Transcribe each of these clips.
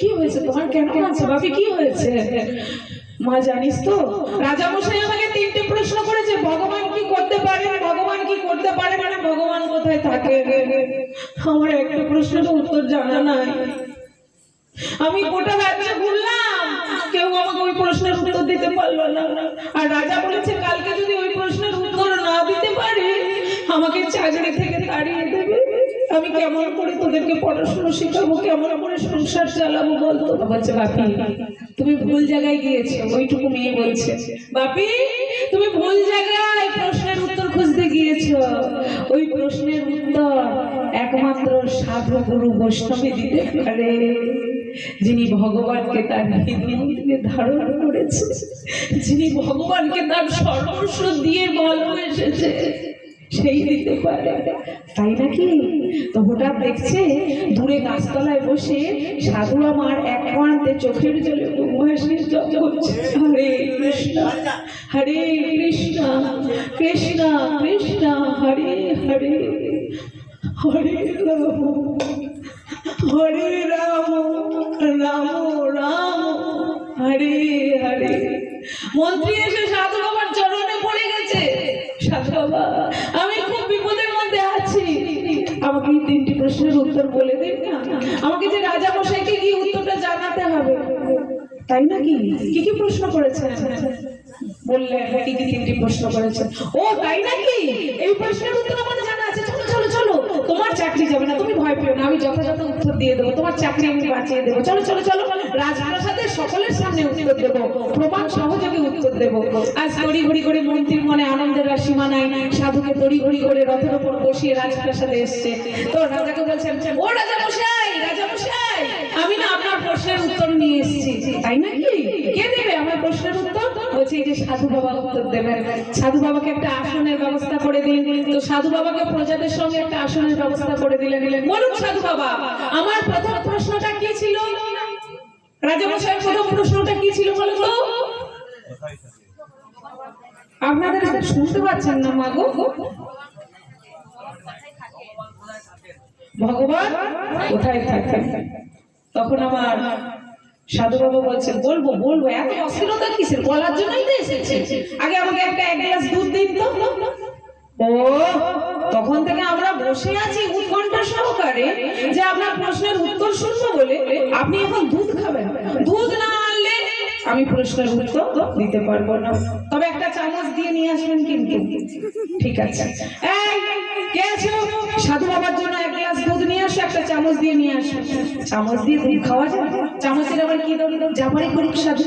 কি হয়েছে তোমার? কেন কি হয়েছে? মা, জানিস তো রাজা মশাই আমাকে তিনটে প্রশ্ন করেছে, ভগবান কি করতে ভগবান কি করতে পারে মানে ভগবান কোথায় থাকে? আমার একটা প্রশ্নের উত্তর জানা নাই। আমি গোটা রাজ্যে ঘুরলাম, কেউ আমাকে ওই প্রশ্নের উত্তর দিতে পারল না। আর রাজা বলেছে, কালকে যদি ওই প্রশ্নের উত্তর না দিতে পারে, আমাকে চাকরি থেকে তাড়িয়ে দেবে। আমি কেমন করে তোদেরকে পড়াশোনা শেখাবো, কেমন করে সংসার চালাবো বলতো বলছে, বাপি, তুমি ভুল জায়গায় গিয়েছো। ওইটুকু মেয়ে বলছে, বাপি, তুমি ভুল জায়গায় প্রশ্নের উত্তর খুঁজতে গিয়েছো। ওই প্রশ্নের উত্তর একমাত্র সাধু গুরু বৈষ্ণবী দিতে পারে, যিনি ভগবানকে তার হৃদয়ে ধারণ করেছে, যিনি ভগবানকে তার সর্বস্ব দিয়ে ভালোবেসেছে সেই দিতে পারে তাই নাকি? তো হঠাৎ দেখছে দূরে গাছতলায় বসে সাধু আমার এক প্রান্তে চোখের জলে মহেশের করছে হরে কৃষ্ণ হরে কৃষ্ণ কৃষ্ণ কৃষ্ণ, হরে হরে হরে রাম হরে রাম রাম রাম, হরে হরে। মন্ত্রী এসে উত্তর বলে দিন আমাকে যে রাজা মশাইকে কি উত্তরটা জানাতে হবে। তাই নাকি? কি কি প্রশ্ন করেছেন? বললে কি কি তিনটি প্রশ্ন করেছেন। ও, তাই নাকি? এই প্রশ্নের উত্তর আমার জানা আছে চলো চলো চলো তোমার চাকরি যাবে না, তুমি ভয় পেও না, আমি যথাযথ উত্তর দিয়ে দেবো, তোমার চাকরি আমি বাঁচিয়ে দেবো। চলো চলো চলো রাজপ্রাসাদের সকলের সামনে উত্তর দেবো প্রমাণ সহযোগে উত্তর দেবো। আজ তড়ি ঘড়ি করে মন্ত্রীর মনে আনন্দের আর সীমা নাই, সাধুকে তড়ি ঘড়ি করে রথের উপর বসিয়ে রাজপ্রাসাদে এসছে। তো রাজাকে বলছেন, ও রাজা মশাই রাজা মশাই আমি না আপনার প্রশ্নের উত্তর নিয়ে এসেছি। তাই নাকি কে? দেবে আমার প্রশ্নের উত্তর? বলছে সাধু বাবা উত্তর দেবেন। সাধু বাবাকে একটা আসনের ব্যবস্থা করে দিন তো সাধু বাবাকে প্রজাদের সঙ্গে একটা আসনের ব্যবস্থা করে দিলেন। দিলেন, বলুন সাধু বাবা, আমার প্রথম প্রশ্নটা কি ছিল? রাজামশাইয়ের প্রথম প্রশ্নটা কি ছিল বলুন তো? আপনাদের শুনতে পাচ্ছেন না মাগো ভগবান কোথায় থাকেন? তখন আমার সাধু বাবা বলছে, বলব বলব, এত অস্থিরতা কিসের? বলার জন্যই তো এসেছে। আগে আমাকে একটা এক গ্লাস দুধ দিন তো। ও, তখন থেকে আমরা বসে আছি উৎকণ্ঠা সহকারে যে আপনার প্রশ্নের উত্তর শুনব বলে আপনি এখন দুধ খাবেন। দুধ না আনলে আমি প্রশ্নের উত্তর দিতে পারব না। তবে একটা চামচ দিয়ে নিয়ে আসবেন কিন্তু। ঠিক আছে। এই সাধু বাবার জন্য এক গ্লাস দুধ নিয়ে আসো, একটা চামচ দিয়ে নিয়ে আসো। চামচ দিয়ে দুধ খাওয়া যায়? চামচের আবার কি দাও জামারি করুক সাধু?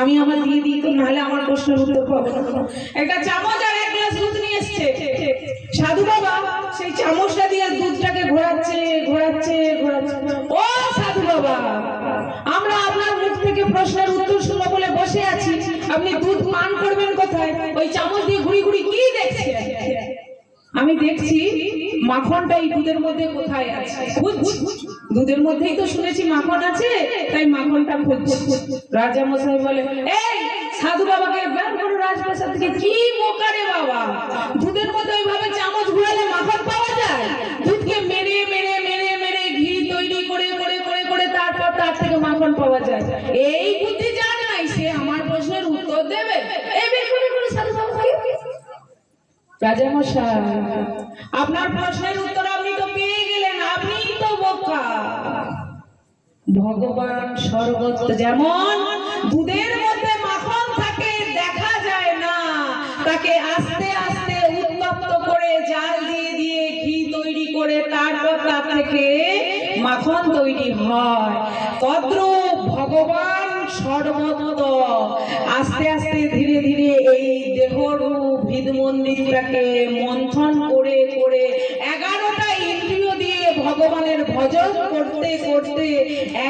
আমি আমার দিয়ে দিই তো, নাহলে আমার প্রশ্নের উত্তর পাবো একটা চামচ আর এক গ্লাস দুধ নিয়ে এসছে। সাধু বাবা সেই চামচটা দিয়ে দুধটাকে ঘোরাচ্ছে ঘোরাচ্ছে ঘোরাচ্ছে। ও সাধু বাবা, আমরা আপনার মুখ থেকে প্রশ্নের উত্তর শুনব বলে বসে আছি। আপনি দুধ পান করবেন কোথায়? ওই চামচ দিয়ে ঘুরি ঘুরি কি দেখছেন? আমি দেখছি মাখনটা এই দুধের মধ্যে কোথায় আছে? দুধের মধ্যেই তো শুনেছি মাখন আছে, তাই মাখনটা খুঁজছি রাজা মশাই বলে সাধু বাবাকে বের করো রাজপ্রাসাদ থেকে, কি বোকারে বাবা? দুধের আপনার প্রশ্নের উত্তর আপনি তো পেয়ে গেলেন, আপনি তো বোকা। ভগবান যেমন, দুধের মধ্যে মাখন থাকে, দেখা যায় না। তাকে আস্তে আস্তে উত্তপ্ত করে জাল দিয়ে দিয়ে ঘি তৈরি করে তারপর তার থেকে মাখন তৈরি হয়। তদ্রূপ ভগবান আস্তে আস্তে ধীরে ধীরে এই দেহরূপ হৃদ মন্দিরটাকে মন্থন করে করে এগারোটা ইন্দ্রিয় দিয়ে ভগবানের ভজন করতে করতে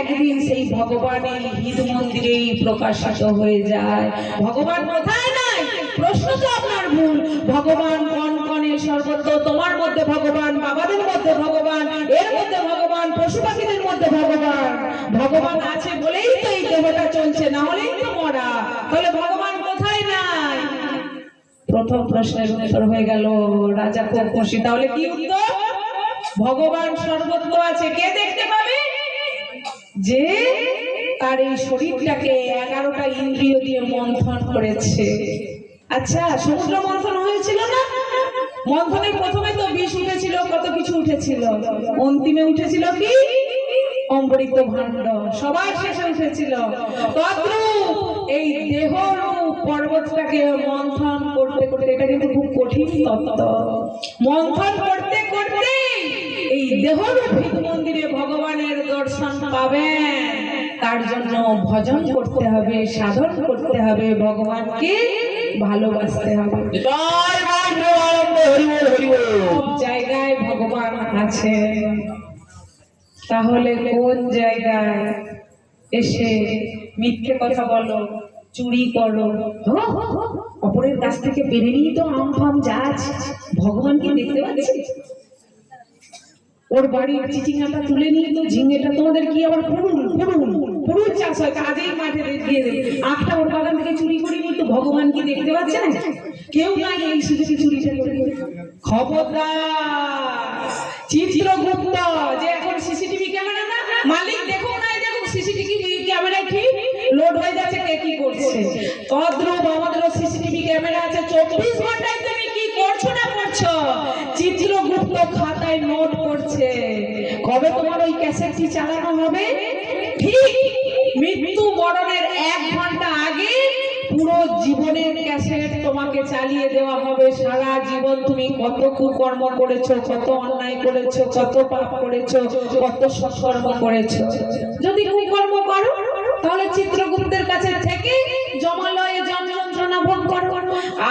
একদিন সেই ভগবান এই হৃদ মন্দিরেই প্রকাশিত হয়ে যায়। ভগবান কোথায় নাই, প্রশ্ন তো আপনার ভুল। ভগবান কন কনে সর্বত্র তোমার মধ্যে ভগবান, বাবাদের মধ্যে ভগবান, এর মধ্যে ভগবান, পশু পাখিদের মধ্যে ভগবান। ভগবান আছে বলেই তো এই চলছে, না হলেই তো মরা। তাহলে ভগবান কোথায় নাই? প্রথম প্রশ্নের উত্তর হয়ে গেল, রাজা খুব খুশি। তাহলে কি উত্তর? ভগবান সর্বত্র আছে। কে দেখতে পাবে? যে তার এই শরীরটাকে এগারোটা ইন্দ্রিয় দিয়ে মন্থন করেছে। আচ্ছা সমুদ্র মন্থন হয়েছিল না? মন্থনে প্রথমে তো বিষ উঠেছিল, কত কিছু উঠেছিল? অন্তিমে উঠেছিল কি? অমৃত ভাণ্ড। সবার শেষে উঠেছিল। তদ্রূপ এই দেহ পর্বতটাকে মন্থন করতে করতে এটা কিন্তু খুব কঠিন তত্ত্ব। মন্থন করতে করতে এই দেহরূপী মন্দিরে ভগবানের দর্শন পাবেন। তার জন্য ভজন করতে হবে সাধন করতে হবে ভগবানকে ভালোবাসতে হবে। জায়গায় ভগবান আছে তাহলে কোন জায়গায় এসে মিথ্যে কথা বলো, চুরি করো? অপরের কাছ থেকে পেরে নিয়ে তো আম ফাম যা ভগবানকে দেখতে পাচ্ছি? ওর বাড়ির চিচিঙ্গাটা তুলে নিয়ে তো ঝিঙেটা তোমাদের কি আবার পুরুল পুরুল পুরুল চাষ হয়? কাজেই মাঠে দিয়ে দেয়। আখটা ওর বাগান থেকে চুরি করে নিয়ে তো ভগবান কি দেখতে পাচ্ছে না? কেউ নাই এই সুযোগে চুরিটা করে খবরদার, চিত্রগুপ্ত, যে এখন সিসিটিভি ক্যামেরা না মালিক দেখুক নাই দেখুক সিসিটিভি ক্যামেরা ঠিক লোড হয়ে যাচ্ছে কে কি করছে? অদ্র আমাদেরও সিসিটিভি ক্যামেরা আছে চব্বিশ ঘন্টায় তুমি কি করছ না করছ? চিত্রগুপ্ত খাতায় নোট করছে। কবে তোমার ওই ক্যাসেটটি চালানো হবে? ঠিক মৃত্যু মরণের জীবনের ক্যাসেট তোমাকে চালিয়ে দেওয়া হবে। সারা জীবন তুমি কত কুকর্ম করেছ, কত অন্যায় করেছ, কত পাপ করেছ, কত সৎকর্ম করেছ। যদি কুকর্ম করো, তাহলে চিত্রগুপ্তের কাছে থেকে জমালয়ে জন যন্ত্রণা ভোগ করো।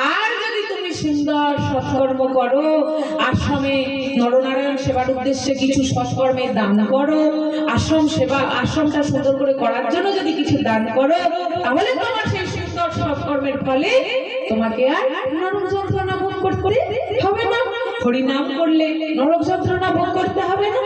আর যদি তুমি সুন্দর সৎকর্ম করো, আশ্রমে নরনারায়ণ সেবার উদ্দেশ্যে কিছু সৎকর্মের দান করো, আশ্রম সেবা, আশ্রমটা সুন্দর করে করার জন্য যদি কিছু দান করো, তাহলে তোমার সেই সৎকর্মের ফলে তোমাকে আর নরক যন্ত্রণা ভোগ করতে হবে না। হরিনাম করলে নরক যন্ত্রণা ভোগ করতে হবে না।